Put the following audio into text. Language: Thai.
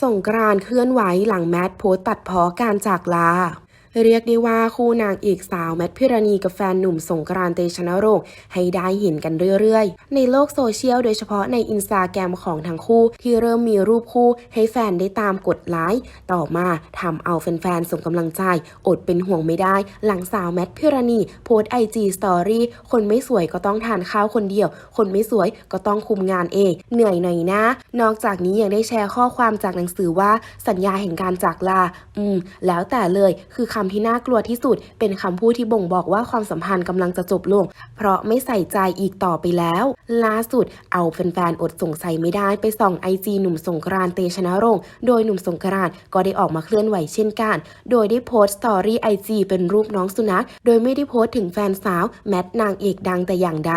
ส่งกรานเคลื่อนไหวหลังแมทโพสต์ตัดเพ้อการจากลา เรียกได้ว่าคู่นางเอกสาวแมทพิรณีกับแฟนหนุ่มสงกรานเตชนรงค์ให้ได้เห็นกันเรื่อยๆ ในโลกโซเชียลโดยเฉพาะในอินสตาแกรมของทั้งคู่ ที่เริ่มมีรูปคู่ให้แฟนได้ตามกดไลค์ต่อมาทำเอาแฟนๆส่งกำลังใจ อดเป็นห่วงไม่ได้ หลังสาวแมทพิรณี โพสไอจีสตอรี่คนไม่สวยก็ต้องทานข้าวคนเดียว คนไม่สวยก็ต้องคุมงานเองเหนื่อยหน่อยนะ นอกจากนี้ยังได้แชร์ข้อความจากหนังสือว่าสัญญาแห่งการจากลา อืม แล้วแต่เลยคือคำที่น่ากลัวที่สุด เป็นคำพูดที่บ่งบอกว่าความสัมพันธ์กำลังจะจบลง เพราะไม่ใส่ใจอีกต่อไปแล้ว ล่าสุดเอาแฟนๆอดสงสัยไม่ได้ไปส่องไอจีหนุ่มสงกรานต์เตชะรงค์โดยหนุ่มสงกรานต์ก็ได้ออกมาเคลื่อนไหวเช่นกัน โดยได้โพสต์สตอรี่ไอจีเป็นรูปน้องสุนัขโดยไม่ได้โพสต์ถึงแฟนสาวแมทนางเอกดังแต่อย่างใด